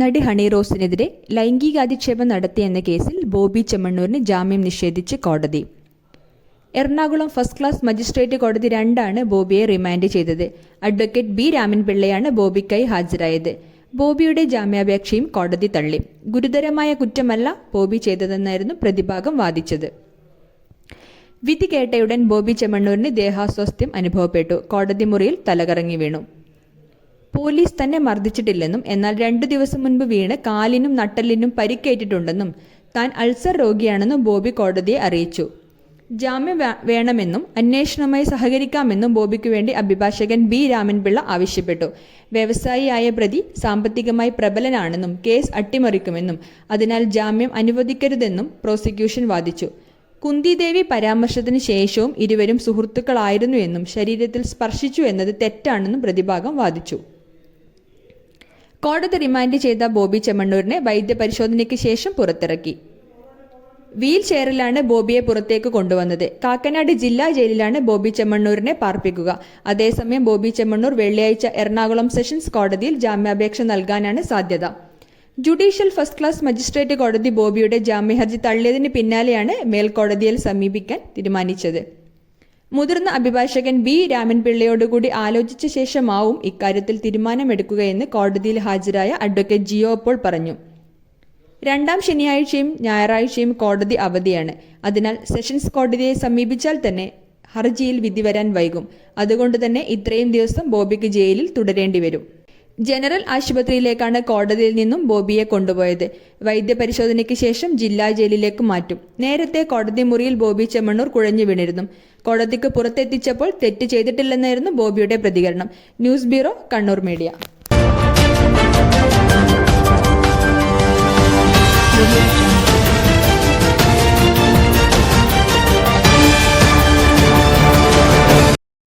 നടി ഹണി റോസിനെതിരെ ലൈംഗികാധിക്ഷേപം നടത്തിയെന്ന കേസിൽ ബോബി ചെമ്മണ്ണൂരിന് ജാമ്യം നിഷേധിച്ച് കോടതി. എറണാകുളം ഫസ്റ്റ് ക്ലാസ് മജിസ്ട്രേറ്റ് കോടതി രണ്ടാണ് ബോബിയെ റിമാൻഡ് ചെയ്തത്. അഡ്വക്കേറ്റ് ബി രാമൻപിള്ളയാണ് ബോബിക്കായി ഹാജരായത്. ബോബിയുടെ ജാമ്യാപേക്ഷയും കോടതി തള്ളി. ഗുരുതരമായ കുറ്റമല്ല ബോബി ചെയ്തതെന്നായിരുന്നു പ്രതിഭാഗം വാദിച്ചത്. വിധി കേട്ടയുടൻ ബോബി ചെമ്മണ്ണൂരിന് ദേഹാസ്വാസ്ഥ്യം അനുഭവപ്പെട്ടു. കോടതി മുറിയിൽ തലകറങ്ങി വീണു. പോലീസ് തന്നെ മർദ്ദിച്ചിട്ടില്ലെന്നും എന്നാൽ രണ്ടു ദിവസം മുൻപ് വീണ് കാലിനും നട്ടലിനും പരിക്കേറ്റിട്ടുണ്ടെന്നും താൻ അൾസർ രോഗിയാണെന്നും ബോബി കോടതിയെ അറിയിച്ചു. ജാമ്യം വേണമെന്നും അന്വേഷണവുമായി സഹകരിക്കാമെന്നും ബോബിക്ക് വേണ്ടി അഭിഭാഷകൻ ബി. രാമൻപിള്ള ആവശ്യപ്പെട്ടു. വ്യവസായിയായ പ്രതി സാമ്പത്തികമായി പ്രബലനാണെന്നും കേസ് അട്ടിമറിക്കുമെന്നും അതിനാൽ ജാമ്യം അനുവദിക്കരുതെന്നും പ്രോസിക്യൂഷൻ വാദിച്ചു. കുന്തിദേവി പരാമർശത്തിന് ശേഷവും ഇരുവരും സുഹൃത്തുക്കളായിരുന്നു എന്നും ശരീരത്തിൽ സ്പർശിച്ചു എന്നത് തെറ്റാണെന്നും പ്രതിഭാഗം വാദിച്ചു. കോടതി റിമാൻഡ് ചെയ്ത ബോബി ചെമ്മണ്ണൂരിനെ വൈദ്യപരിശോധനയ്ക്ക് ശേഷം പുറത്തിറക്കി. വീൽ ചെയറിലാണ് ബോബിയെ പുറത്തേക്ക് കൊണ്ടുവന്നത്. കാക്കനാട് ജില്ലാ ജയിലിലാണ് ബോബി ചെമ്മണ്ണൂരിനെ പാർപ്പിക്കുക. അതേസമയം ബോബി ചെമ്മണ്ണൂർ വെള്ളിയാഴ്ച എറണാകുളം സെഷൻസ് കോടതിയിൽ ജാമ്യാപേക്ഷ നൽകാനാണ് സാധ്യത. ജുഡീഷ്യൽ ഫസ്റ്റ് ക്ലാസ് മജിസ്ട്രേറ്റ് കോടതി ബോബിയുടെ ജാമ്യഹർജി തള്ളിയതിന് പിന്നാലെയാണ് മേൽക്കോടതിയിൽ സമീപിക്കാൻ തീരുമാനിച്ചത്. മുതിർന്ന അഭിഭാഷകൻ ബി രാമൻപിള്ളയോടുകൂടി ആലോചിച്ച ശേഷമാവും ഇക്കാര്യത്തിൽ തീരുമാനമെടുക്കുകയെന്ന് കോടതിയിൽ ഹാജരായ അഡ്വക്കേറ്റ് ജിയോ അപ്പോൾ പറഞ്ഞു. രണ്ടാം ശനിയാഴ്ചയും ഞായറാഴ്ചയും കോടതി അവധിയാണ്. അതിനാൽ സെഷൻസ് കോടതിയെ സമീപിച്ചാൽ തന്നെ ഹർജിയിൽ വിധി വരാൻ വൈകും. അതുകൊണ്ട് തന്നെ ഇത്രയും ദിവസം ബോബിക്ക് ജയിലിൽ തുടരേണ്ടി വരും. ജനറൽ ആശുപത്രിയിലേക്കാണ് കോടതിയിൽ നിന്നും ബോബിയെ കൊണ്ടുപോയത്. വൈദ്യപരിശോധനയ്ക്ക് ശേഷം ജില്ലാ ജയിലിലേക്ക് മാറ്റും. നേരത്തെ കോടതി മുറിയിൽ ബോബി ചെമ്മണ്ണൂർ കുഴഞ്ഞു വീണിരുന്നു. കോടതിക്ക് പുറത്തെത്തിച്ചപ്പോൾ തെറ്റ് ചെയ്തിട്ടില്ലെന്നായിരുന്നു ബോബിയുടെ പ്രതികരണം. News bureau Kannur media.